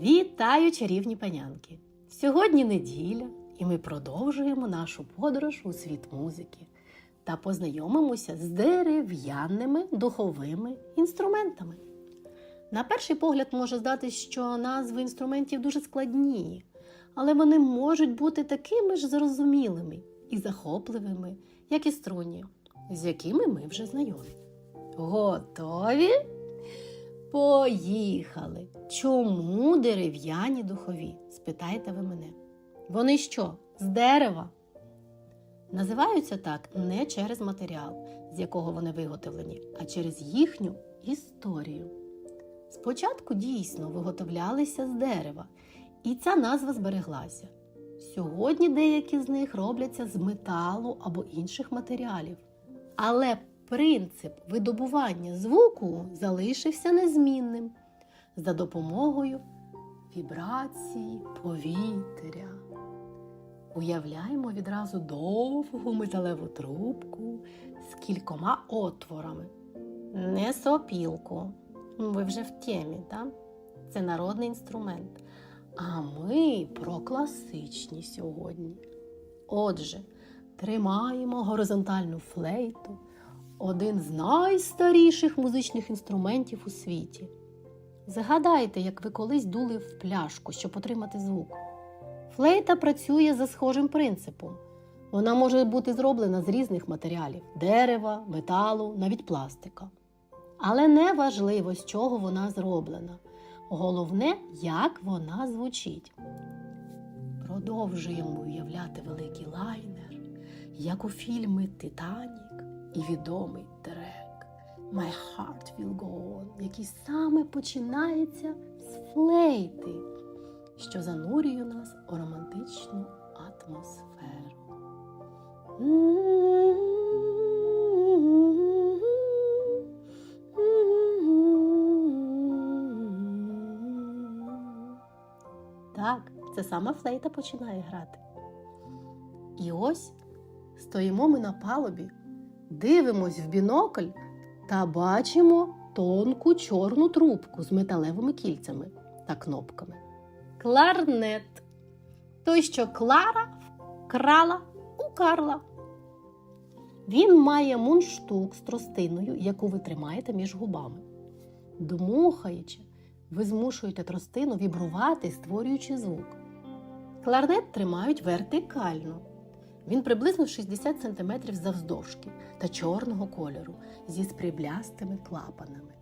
Вітаю, чарівні панянки! Сьогодні неділя, і ми продовжуємо нашу подорож у світ музики та познайомимося з дерев'яними духовими інструментами. На перший погляд може здатись, що назви інструментів дуже складні, але вони можуть бути такими ж зрозумілими і захопливими, як і струні, з якими ми вже знайомі. Готові? Поїхали! Чому дерев'яні духові? спитаєте ви мене. Вони що, з дерева? Називаються так не через матеріал, з якого вони виготовлені, а через їхню історію. Спочатку дійсно виготовлялися з дерева, і ця назва збереглася. Сьогодні деякі з них робляться з металу або інших матеріалів. Але принцип видобування звуку залишився незмінним за допомогою вібрації повітря. Уявляємо відразу довгу металеву трубку з кількома отворами. Не сопілку. Ви вже в темі, так? Це народний інструмент. А ми про класичні сьогодні. Отже, тримаємо горизонтальну флейту, один з найстаріших музичних інструментів у світі. Згадайте, як ви колись дули в пляшку, щоб отримати звук. Флейта працює за схожим принципом. Вона може бути зроблена з різних матеріалів дерева, металу, навіть пластика. Але не важливо, з чого вона зроблена. Головне, як вона звучить. Продовжуємо уявляти великий лайнер, як у фільмі Титанік і відомий трек My Heart Will Go On, який саме починається з флейти, що занурює нас у романтичну атмосферу. Так, це саме флейта починає грати. І ось стоїмо ми на палубі, дивимось в бінокль та бачимо тонку чорну трубку з металевими кільцями та кнопками. Кларнет. Той, що Клара вкрала у Карла. Він має мундштук з тростиною, яку ви тримаєте між губами. Дмухаючи, ви змушуєте тростину вібрувати, створюючи звук. Кларнет тримають вертикально. Він приблизно 60 см завздовжки та чорного кольору зі сприблястими клапанами.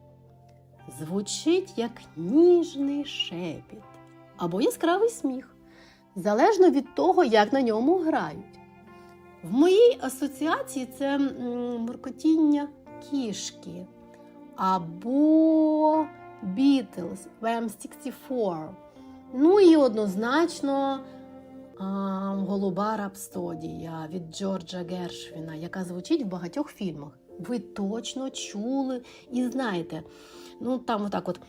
Звучить як ніжний шепіт або яскравий сміх, залежно від того, як на ньому грають. В моїй асоціації це м, муркотіння кішки або Beatles VM64. Ну і однозначно Голуба рапстодія від Джорджа Гершвіна, яка звучить в багатьох фільмах. Ви точно чули і знаєте. Ну, там отак от.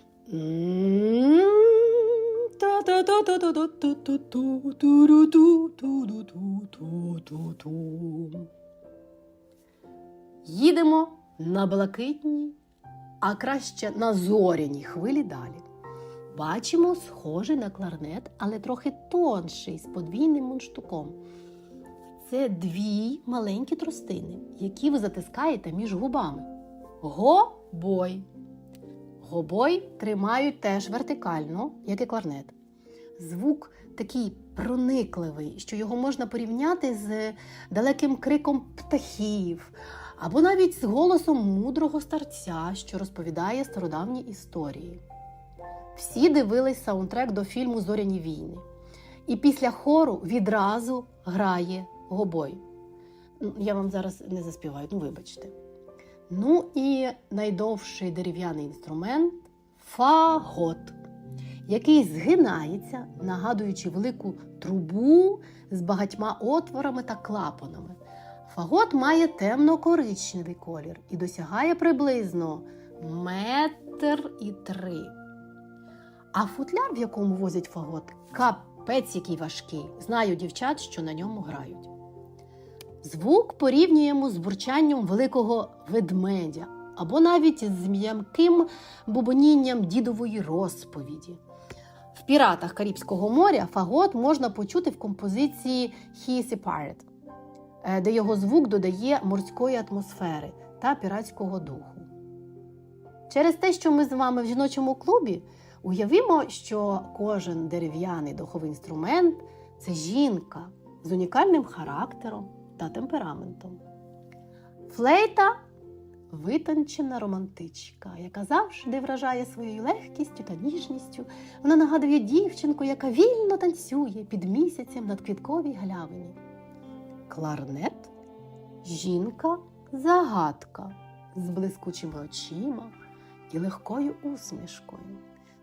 Їдемо на блакитній, а краще на зоряній хвилі далі. Бачимо схожий на кларнет, але трохи тонший з подвійним мундштуком. Це дві маленькі тростини, які ви затискаєте між губами. Гобой. Гобой тримають теж вертикально, як і кларнет. Звук такий проникливий, що його можна порівняти з далеким криком птахів, або навіть з голосом мудрого старця, що розповідає стародавні історії. Всі дивились саундтрек до фільму Зоряні війни. І після хору відразу грає гобой. Я вам зараз не заспіваю, ну вибачте. Ну і найдовший дерев'яний інструмент фагот, який згинається, нагадуючи велику трубу з багатьма отворами та клапанами. Фагот має темно-коричневий колір і досягає приблизно метр і три. А футляр, в якому возять фагот, капець який важкий. Знаю дівчат, що на ньому грають. Звук порівнюємо з бурчанням великого ведмедя або навіть з м'яким бубонінням дідової розповіді. В піратах Карибського моря фагот можна почути в композиції «He is a pirate», е, де його звук додає морської атмосфери та піратського духу. Через те, що ми з вами в жіночому клубі, уявімо, що кожен дерев'яний духовий інструмент це жінка з унікальним характером та темпераментом. Флейта витончена романтичка, яка завжди вражає своєю легкістю та ніжністю. Вона нагадує дівчинку, яка вільно танцює під місяцем над квітковій галявині. Кларнет жінка загадка з блискучими очима і легкою усмішкою.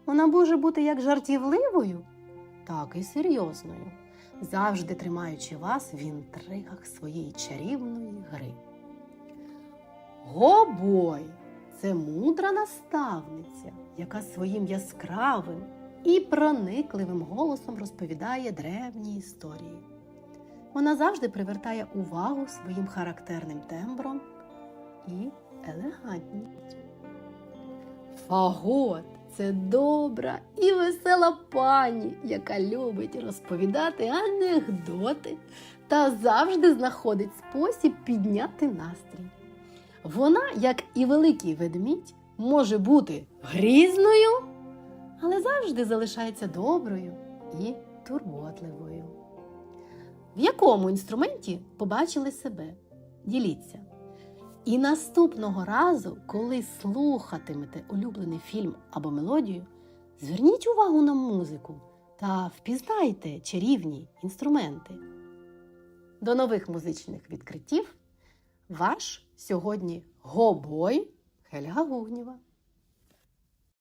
Вона може бути як жартівливою, так і серйозною, завжди тримаючи вас в інтригах своєї чарівної гри. Гобой це мудра наставниця, яка своїм яскравим і проникливим голосом розповідає древні історії. Вона завжди привертає увагу своїм характерним тембром і елегантністю. Фагот це добра і весела пані, яка любить розповідати анекдоти та завжди знаходить спосіб підняти настрій. Вона, як і великий ведмідь, може бути грізною, але завжди залишається доброю і турботливою. В якому інструменті побачили себе? Діліться. І наступного разу, коли слухатимете улюблений фільм або мелодію, зверніть увагу на музику та впізнайте чарівні інструменти. До нових музичних відкриттів! Ваш сьогодні гобой Хельга Гугнєва.